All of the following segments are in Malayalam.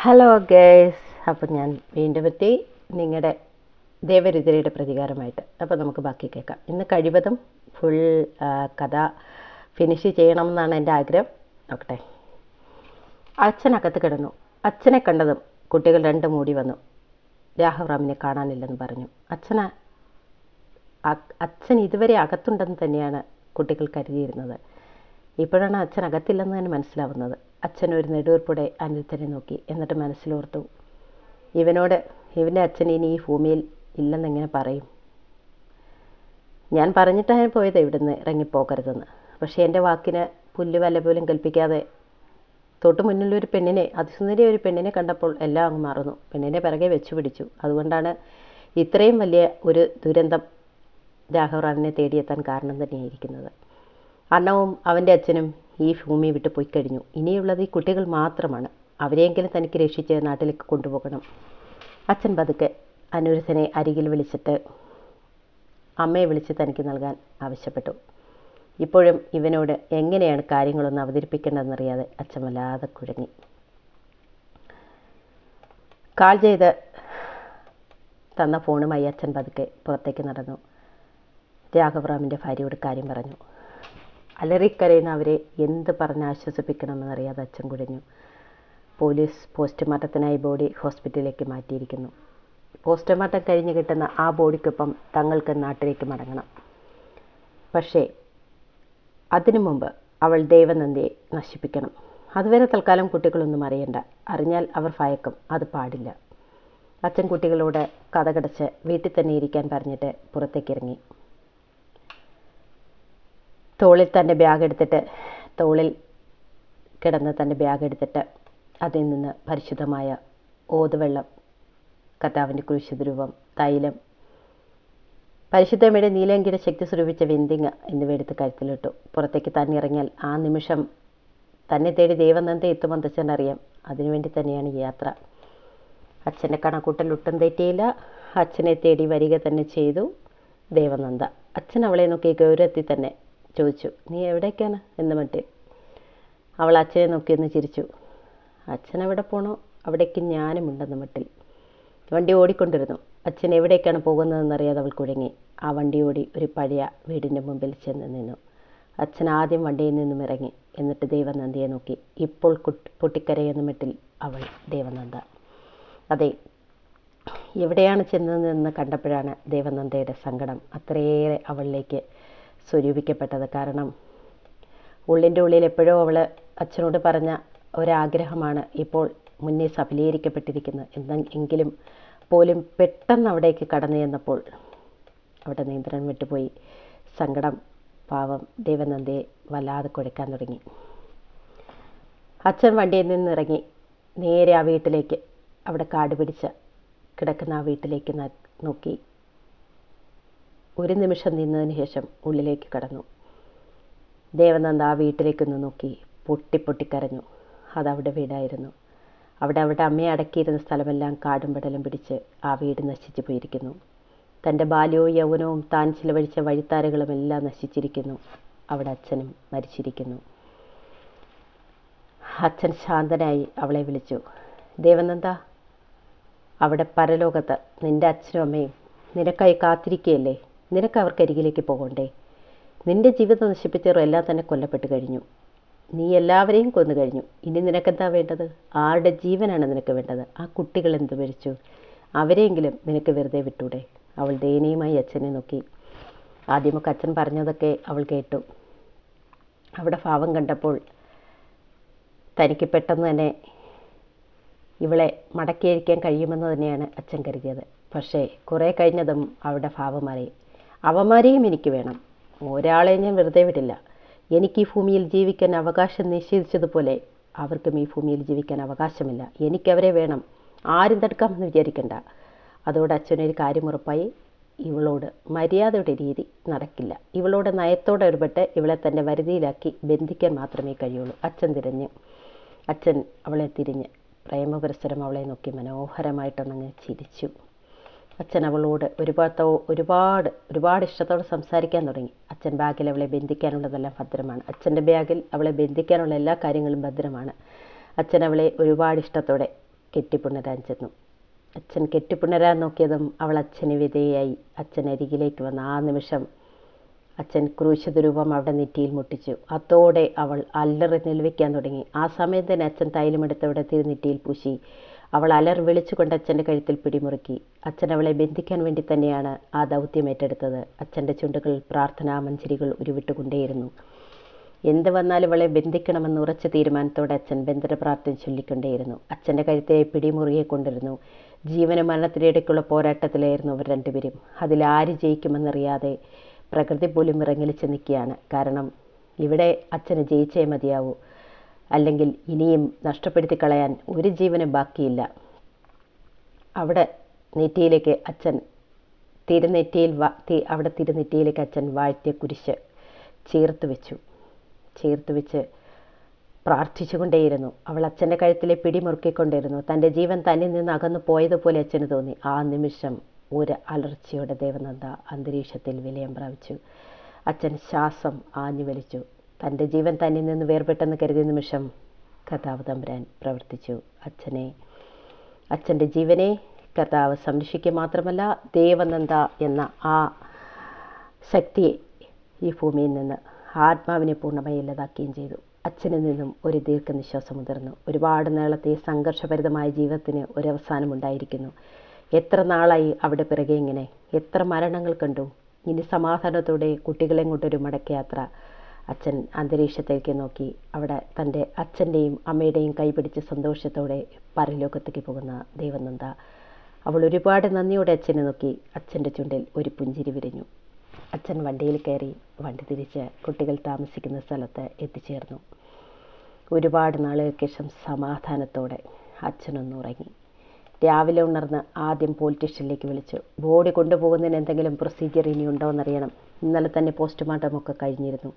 ഹലോ ഗേസ് അപ്പം ഞാൻ വീണ്ടും എത്തി. നിങ്ങളുടെ ദേവരുദ്രയുടെ പ്രതികാരമായിട്ട്. അപ്പോൾ നമുക്ക് ബാക്കി കേൾക്കാം. ഇന്ന് കഴിവതും ഫുൾ കഥ ഫിനിഷ് ചെയ്യണമെന്നാണ് എന്റെ ആഗ്രഹം. നോക്കട്ടെ. അച്ഛനകത്ത് കിടന്നു. അച്ഛനെ കണ്ടതും കുട്ടികൾ രണ്ടും മൂടി വന്നു. രാഹുറാമിനെ കാണാനില്ലെന്ന് പറഞ്ഞു. അച്ഛന അച്ഛൻ ഇതുവരെ അകത്തുണ്ടെന്ന് തന്നെയാണ് കുട്ടികൾ കരുതിയിരുന്നത്. ഇപ്പോഴാണ് അച്ഛൻ അകത്തില്ലെന്ന് തന്നെ മനസ്സിലാവുന്നത്. അച്ഛൻ ഒരു നെടുവീർപ്പോടെ അനിരുദ്ധനെ നോക്കി എന്നിട്ട് മനസ്സിലോർത്തു. ഇവനോട് ഇവന്റെ അച്ഛൻ ഇനി ഈ ഭൂമിയിൽ ഇല്ലെന്നെങ്ങനെ പറയും? ഞാൻ പറഞ്ഞിട്ടാണ് പോയത് ഇവിടുന്ന് ഇറങ്ങിപ്പോകരുതെന്ന്. പക്ഷേ എന്റെ വാക്കിന് പുല്ല് വല്ല പോലും കൽപ്പിക്കാതെ തൊട്ട് മുന്നിലൊരു പെണ്ണിനെ അതിസുന്ദരി ഒരു പെണ്ണിനെ കണ്ടപ്പോൾ എല്ലാം അങ്ങ് മറന്നു. പെണ്ണിനെ പിറകെ വെച്ചു പിടിച്ചു. അതുകൊണ്ടാണ് ഇത്രയും വലിയ ഒരു ദുരന്തം രാഘവറാണിനെ തേടിയെത്താൻ കാരണം തന്നെയായിരിക്കുന്നത്. അണ്ണവും അവന്റെ അച്ഛനും ഈ ഭൂമി വിട്ടു പോയി കഴിഞ്ഞു. ഇനിയുള്ളത് ഈ കുട്ടികൾ മാത്രമാണ്. അവരെയെങ്കിലും തനിക്ക് രക്ഷിച്ച് നാട്ടിലേക്ക് കൊണ്ടുപോകണം. അച്ഛൻ പതുക്കെ അനൂരസനെ അരികിൽ വിളിച്ചിട്ട് അമ്മയെ വിളിച്ച് തനിക്ക് നൽകാൻ ആവശ്യപ്പെട്ടു. ഇപ്പോഴും ഇവനോട് എങ്ങനെയാണ് കാര്യങ്ങളൊന്ന് അവതരിപ്പിക്കേണ്ടതെന്നറിയാതെ അച്ഛൻ വല്ലാതെ കുഴങ്ങി കാൾ ചെയ്ത് തന്ന ഫോണുമായി അച്ഛൻ പതുക്കെ പുറത്തേക്ക് നടന്നു. രാഘവറാമിന്റെ ഭാര്യയോട് കാര്യം പറഞ്ഞു. അലറിക്കരയുന്ന അവരെ എന്ത് പറഞ്ഞ് ആശ്വസിപ്പിക്കണമെന്നറിയാതെ അച്ഛൻ കുഴഞ്ഞു. പോലീസ് പോസ്റ്റ്മോർട്ടത്തിനായി ബോഡി ഹോസ്പിറ്റലിലേക്ക് മാറ്റിയിരിക്കുന്നു. പോസ്റ്റ്മോർട്ടം കഴിഞ്ഞ് കിട്ടുന്ന ആ ബോഡിക്കൊപ്പം തങ്ങൾക്ക് നാട്ടിലേക്ക് മടങ്ങണം. പക്ഷേ അതിനു മുമ്പ് അവൾ ദേവനന്ദിയെ നശിപ്പിക്കണം. അതുവരെ തൽക്കാലം കുട്ടികളൊന്നും അറിയണ്ട. അറിഞ്ഞാൽ അവർ ഭയക്കും. അത് പാടില്ല. അച്ഛൻ കുട്ടികളോട് കഥകടച്ച് വീട്ടിൽ തന്നെ ഇരിക്കാൻ പറഞ്ഞിട്ട് പുറത്തേക്ക് ഇറങ്ങി. തോളിൽ തന്റെ ബാഗ് എടുത്തിട്ട് തോളിൽ കിടന്ന് തന്റെ ബാഗ് എടുത്തിട്ട് അതിൽ നിന്ന് പരിശുദ്ധമായ ഓതുവെള്ളം കർത്താവിന്റെ കുരിശുദ്രൂപം തൈലം പരിശുദ്ധമയുടെ നീലങ്കിര ശക്തി സ്വരൂപിച്ച വെന്തിങ്ങ എന്നിവ എടുത്ത് കഴുത്തിലിട്ടു. പുറത്തേക്ക് തന്നെ ഇറങ്ങിയാൽ ആ നിമിഷം തന്നെ തേടി ദൈവനന്ദ എത്തുമെന്ന് അറിയാം. അതിനുവേണ്ടി തന്നെയാണ് യാത്ര. അച്ഛന്റെ കണക്കൂട്ടൽ ഒട്ടും തെറ്റിയില്ല. അച്ഛനെ തേടി വരിക തന്നെ ചെയ്തു ദേവനന്ദ. അച്ഛൻ അവളെ നോക്കി ഗൗരവത്തിൽ തന്നെ ചോദിച്ചു നീ എവിടേക്കാണ്? എന്ന് മറ്റേ അവൾ അച്ഛനെ നോക്കിയെന്ന് ചിരിച്ചു. അച്ഛൻ എവിടെ പോണോ? അവിടേക്ക് ഞാനുമുണ്ടെന്ന് മട്ടിൽ. വണ്ടി ഓടിക്കൊണ്ടിരുന്നു. അച്ഛൻ എവിടേക്കാണ് പോകുന്നതെന്നറിയാതെ അവൾ കുഴങ്ങി ആ വണ്ടി ഓടി ഒരു പഴയ വീടിന്റെ മുമ്പിൽ ചെന്ന് നിന്നു. അച്ഛൻ ആദ്യം വണ്ടിയിൽ നിന്നും ഇറങ്ങി. എന്നിട്ട് ദേവനന്ദയെ നോക്കി. ഇപ്പോൾ പൊട്ടിക്കരയെന്ന മട്ടിൽ അവൾ ദേവനന്ദ. അതെ എവിടെയാണ് ചെന്നതെന്ന് കണ്ടപ്പോഴാണ് ദേവനന്ദയുടെ സങ്കടം. അത്രയേറെ അവളിലേക്ക് സ്വരൂപിക്കപ്പെട്ടത്. കാരണം ഉള്ളിന്റെ ഉള്ളിൽ എപ്പോഴും അവൾ അച്ഛനോട് പറഞ്ഞ ഒരാഗ്രഹമാണ് ഇപ്പോൾ മുന്നേ സഫലീകരിക്കപ്പെട്ടിരിക്കുന്നത് എന്ന എങ്കിലും പോലും പെട്ടെന്ന് അവിടേക്ക് കടന്നു ചെന്നപ്പോൾ അവിടെ നിയന്ത്രണം വിട്ടുപോയി. സങ്കടം പാവം ദേവനന്ദയെ വല്ലാതെ കൊടുക്കാൻ തുടങ്ങി. അച്ഛൻ വണ്ടിയിൽ നിന്നിറങ്ങി നേരെ ആ വീട്ടിലേക്ക് അവിടെ കാട് പിടിച്ച കിടക്കുന്ന ആ വീട്ടിലേക്ക് നോക്കി. ഒരു നിമിഷം നിന്നതിന് ശേഷം ഉള്ളിലേക്ക് കടന്നു. ദേവനന്ദ ആ വീട്ടിലേക്കൊന്ന് നോക്കി പൊട്ടി പൊട്ടിക്കരഞ്ഞു അതവിടെ വീടായിരുന്നു. അവിടെ അവിടെ അമ്മയെ അടക്കിയിരുന്ന സ്ഥലമെല്ലാം കാടും പടലും പിടിച്ച് ആ വീട് നശിച്ചു പോയിരിക്കുന്നു. തന്റെ ബാല്യവും യൗവനവും താൻ ചിലവഴിച്ച വഴിത്താരകളും എല്ലാം നശിച്ചിരിക്കുന്നു. അവിടെ അച്ഛനും മരിച്ചിരിക്കുന്നു. അച്ഛൻ ശാന്തനായി അവളെ വിളിച്ചു. ദേവനന്ദ അവിടെ പരലോകത്ത് നിന്റെ അച്ഛനും അമ്മയും നിനക്കായി കാത്തിരിക്കുകയല്ലേ? നിനക്ക് അവർക്കരികിലേക്ക് പോകണ്ടേ? നിന്റെ ജീവിതം നശിപ്പിച്ചവർ എല്ലാം തന്നെ കൊല്ലപ്പെട്ട് കഴിഞ്ഞു. നീ എല്ലാവരെയും കൊന്നു കഴിഞ്ഞു. ഇനി നിനക്കെന്താ വേണ്ടത്? ആരുടെ ജീവനാണ് നിനക്ക് വേണ്ടത്? ആ കുട്ടികൾ എന്ത് മരിച്ചു? അവരെയെങ്കിലും നിനക്ക് വെറുതെ വിട്ടൂടെ? അവൾ ദയനീയമായി അച്ഛനെ നോക്കി. ആദ്യമൊക്കെ അച്ഛൻ പറഞ്ഞതൊക്കെ അവൾ കേട്ടു. അവിടെ ഭാവം കണ്ടപ്പോൾ തനിക്ക് പെട്ടെന്ന് തന്നെ ഇവളെ മടക്കിയിരിക്കാൻ കഴിയുമെന്ന് തന്നെയാണ് അച്ഛൻ കരുതിയത്. പക്ഷേ കുറേ കഴിഞ്ഞതും അവളുടെ ഭാവം മാറി. അവന്മാരെയും എനിക്ക് വേണം. ഒരാളെ ഞാൻ വെറുതെ വിടില്ല. എനിക്ക് ഈ ഭൂമിയിൽ ജീവിക്കാൻ അവകാശം നിഷേധിച്ചതുപോലെ അവർക്കും ഈ ഭൂമിയിൽ ജീവിക്കാൻ അവകാശമില്ല. എനിക്കവരെ വേണം. ആരും തടുക്കാമെന്ന് വിചാരിക്കണ്ട. അതോടെ അച്ഛനൊരു കാര്യം ഉറപ്പായി. ഇവളോട് മര്യാദയുടെ രീതി നടക്കില്ല. ഇവളോട് നയത്തോടെ ഇടപെട്ട് ഇവളെ തന്റെ വരുതിയിലാക്കി ബന്ധിക്കാൻ മാത്രമേ കഴിയുള്ളൂ. അച്ഛൻ തിരിഞ്ഞ്. അച്ഛൻ അവളെ തിരിഞ്ഞ് പ്രേമപുരസരം അവളെ നോക്കി മനോഹരമായിട്ടൊന്നങ്ങ് ചിരിച്ചു. അച്ഛൻ അവളോട് ഒരുപാട് ഒരുപാട് ഒരുപാട് ഇഷ്ടത്തോടെ സംസാരിക്കാൻ തുടങ്ങി. അച്ഛൻ ബാഗിൽ അവളെ ബന്ധിക്കാനുള്ളതെല്ലാം ഭദ്രമാണ്. അച്ഛന്റെ ബാഗിൽ അവളെ ബന്ധിക്കാനുള്ള എല്ലാ കാര്യങ്ങളും ഭദ്രമാണ്. അച്ഛൻ അവളെ ഒരുപാട് ഇഷ്ടത്തോടെ കെട്ടിപ്പുണരാൻ ചെന്നു. അച്ഛൻ കെട്ടിപ്പുണരാൻ നോക്കിയതും അവൾ അച്ഛന് വിധേയായി. അച്ഛൻ അരികിലേക്ക് വന്ന ആ നിമിഷം അച്ഛൻ ക്രൂശത രൂപം അവിടെ നെറ്റിയിൽ മുട്ടിച്ചു. അതോടെ അവൾ അല്ലറി നിലവിക്കാൻ തുടങ്ങി. ആ സമയം തന്നെ അച്ഛൻ തൈലമെടുത്ത് അവിടെ തിരുനെറ്റിയിൽ പൂശി. അവൾ അലർ വിളിച്ചുകൊണ്ട് അച്ഛന്റെ കഴുത്തിൽ പിടിമുറുക്കി. അച്ഛൻ അവളെ ബന്ധിക്കാൻ വേണ്ടി തന്നെയാണ് ആ ദൗത്യം ഏറ്റെടുത്തത്. അച്ഛന്റെ ചുണ്ടുകൾ പ്രാർത്ഥനാ മഞ്ചരികൾ ഉരുവിട്ടുകൊണ്ടേയിരുന്നു. എന്ത് വന്നാലും അവളെ ബന്ധിക്കണമെന്ന് ഉറച്ച തീരുമാനത്തോടെ അച്ഛൻ ബന്ധന പ്രാർത്ഥന ചൊല്ലിക്കൊണ്ടേയിരുന്നു. അച്ഛന്റെ കഴുത്തെ പിടിമുറുകെ കൊണ്ടിരുന്നു. ജീവന മരണത്തിനിടയ്ക്കുള്ള പോരാട്ടത്തിലായിരുന്നു അവർ രണ്ടുപേരും. അതിൽ ആര് ജയിക്കുമെന്നറിയാതെ പ്രകൃതി പോലും ഇറങ്ങലിച്ച് നിൽക്കുകയാണ്. കാരണം ഇവിടെ അച്ഛന് ജയിച്ചേ മതിയാവൂ. അല്ലെങ്കിൽ ഇനിയും നഷ്ടപ്പെടുത്തി കളയാൻ ഒരു ജീവനും ബാക്കിയില്ല. അവിടെ നെറ്റിയിലേക്ക് അച്ഛൻ തിരുനെറ്റിയിൽ അവിടെ തിരുനെറ്റിയിലേക്ക് അച്ഛൻ വാഴ്ത്തിയ കുരിശ് ചേർത്ത് വെച്ചു. ചേർത്ത് വെച്ച് പ്രാർത്ഥിച്ചുകൊണ്ടേയിരുന്നു. അവൾ അച്ഛന്റെ കഴുത്തിലെ പിടി മുറുക്കിക്കൊണ്ടിരുന്നു. തന്റെ ജീവൻ തന്നിൽ നിന്ന് അകന്നു പോയതുപോലെ അച്ഛന് തോന്നി. ആ നിമിഷം ഒരു അലർച്ചയോടെ ദേവനന്ദ അന്തരീക്ഷത്തിൽ വിലയം പ്രാപിച്ചു. അച്ഛൻ ശ്വാസം ആഞ്ഞു വലിച്ചു തന്റെ ജീവൻ തന്നിൽ നിന്ന് വേർപെട്ടെന്ന് കരുതിയ നിമിഷം കഥാവ് തമ്പുരാൻ പ്രവർത്തിച്ചു. അച്ഛനെ അച്ഛന്റെ ജീവനെ കഥാവ് സംരക്ഷിക്കുക മാത്രമല്ല ദേവനന്ദ എന്ന ആ ശക്തിയെ ഈ ഭൂമിയിൽ നിന്ന് ആത്മാവിനെ പൂർണമായി ഇല്ലാതാക്കുകയും ചെയ്തു. അച്ഛനിൽ നിന്നും ഒരു ദീർഘനിശ്വാസം മുതിർന്നു. ഒരുപാട് നാളത്തെ സംഘർഷഭരിതമായ ജീവിതത്തിന് ഒരവസാനമുണ്ടായിരിക്കുന്നു. എത്ര നാളായി അവിടെ പിറകെ ഇങ്ങനെ? എത്ര മരണങ്ങൾ കണ്ടു? ഇനി സമാധാനത്തോടെ കുട്ടികളെ കൊണ്ടൊരു മടക്കയാത്ര അച്ഛൻ അന്തരീക്ഷത്തേക്ക് നോക്കി. അവിടെ തന്റെ അച്ഛന്റെയും അമ്മയുടെയും കൈപിടിച്ച് സന്തോഷത്തോടെ പരലോകത്തേക്ക് പോകുന്ന ദേവനന്ദ. അവൾ ഒരുപാട് നന്ദിയോടെ അച്ഛനെ നോക്കി അച്ഛന്റെ ചുണ്ടിൽ ഒരു പുഞ്ചിരി വിരിഞ്ഞു. അച്ഛൻ വണ്ടിയിൽ കയറി വണ്ടി തിരിച്ച് കുട്ടികൾ താമസിക്കുന്ന സ്ഥലത്ത് എത്തിച്ചേർന്നു. ഒരുപാട് നാളുകൾക്ക് ശേഷം സമാധാനത്തോടെ അച്ഛനൊന്നുറങ്ങി രാവിലെ ഉണർന്ന് ആദ്യം പോലീസ് സ്റ്റേഷനിലേക്ക് വിളിച്ചു. ബോഡി കൊണ്ടുപോകുന്നതിന് എന്തെങ്കിലും പ്രൊസീജിയർ ഇനി ഉണ്ടോ എന്നറിയണം ഇന്നലെ തന്നെ പോസ്റ്റ്മോർട്ടം ഒക്കെ കഴിഞ്ഞിരുന്നു.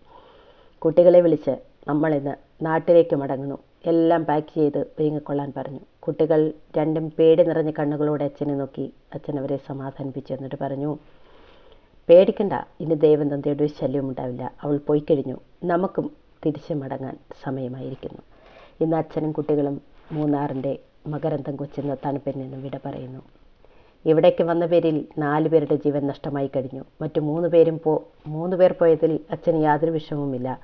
കുട്ടികളെ വിളിച്ച് നമ്മളിന്ന് നാട്ടിലേക്ക് മടങ്ങുന്നു. എല്ലാം പാക്ക് ചെയ്ത് ഒരുങ്ങിക്കൊള്ളാൻ പറഞ്ഞു. കുട്ടികൾ രണ്ടും പേടി നിറഞ്ഞ കണ്ണുകളോടെ അച്ഛനെ നോക്കി അച്ഛൻ അവരെ സമാധാനിപ്പിച്ചു എന്നിട്ട് പറഞ്ഞു പേടിക്കണ്ട ഇനി ദേവനന്ദയുടെ ഒരു ശല്യം ഉണ്ടാവില്ല. അവൾ പോയി കഴിഞ്ഞു. നമുക്കും തിരിച്ചു മടങ്ങാൻ സമയമായിരിക്കുന്നു. ഇന്ന് അച്ഛനും കുട്ടികളും മൂന്നാറിന്റെ മകരന്തം കൊച്ചുന്ന തണുപ്പിൽ നിന്ന് വിട പറയുന്നു. ഇവിടേക്ക് വന്ന പേരിൽ നാല് പേരുടെ ജീവൻ നഷ്ടമായി കഴിഞ്ഞു. മറ്റു മൂന്ന് പേരും പോ മൂന്ന് പേർ പോയതിൽ അച്ഛന് യാതൊരു വിഷമവുമില്ല.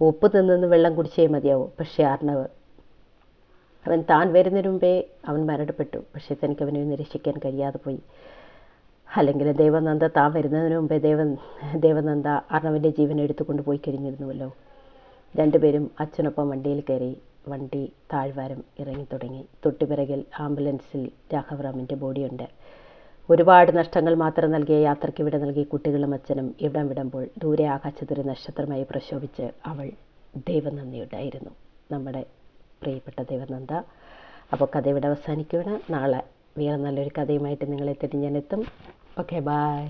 ഉപ്പ് തിന്നു വെള്ളം കുടിച്ചേ മതിയാവും. പക്ഷേ ആർണവ് അവൻ താൻ വരുന്നതിന് മുമ്പേ അവൻ മരണപ്പെട്ടു. പക്ഷേ തനിക്ക് അവനെ നിരീക്ഷിക്കാൻ കഴിയാതെ പോയി. അല്ലെങ്കിൽ ദേവനന്ദ താൻ വരുന്നതിന് മുമ്പേ ദേവൻ ദേവനന്ദ അർണവിന്റെ ജീവൻ എടുത്തുകൊണ്ട് പോയി കഴിഞ്ഞിരുന്നുവല്ലോ. രണ്ടുപേരും അച്ഛനൊപ്പം വണ്ടിയിൽ കയറി വണ്ടി താഴ്വാരം ഇറങ്ങി തുടങ്ങി. തൊട്ടുപിറകിൽ ആംബുലൻസിൽ രാഘവറാമിന്റെ ബോഡിയുണ്ട്. ഒരുപാട് നഷ്ടങ്ങൾ മാത്രം നൽകിയ യാത്രയ്ക്ക് വിട നൽകി കുട്ടികളും അച്ഛനും ഇവിടം വിടുമ്പോൾ ദൂരെ ആകാശത്തൊരു നക്ഷത്രമായി പ്രശോഭിച്ച് അവൾ ദൈവനന്ദിയുണ്ടായിരുന്നു. നമ്മുടെ പ്രിയപ്പെട്ട ദേവനന്ദ അപ്പോൾ കഥ ഇവിടെ അവസാനിക്കുകയാണ്. നാളെ വേറെ നല്ലൊരു കഥയുമായിട്ട് നിങ്ങളെ എത്തും ഓക്കെ ബായ്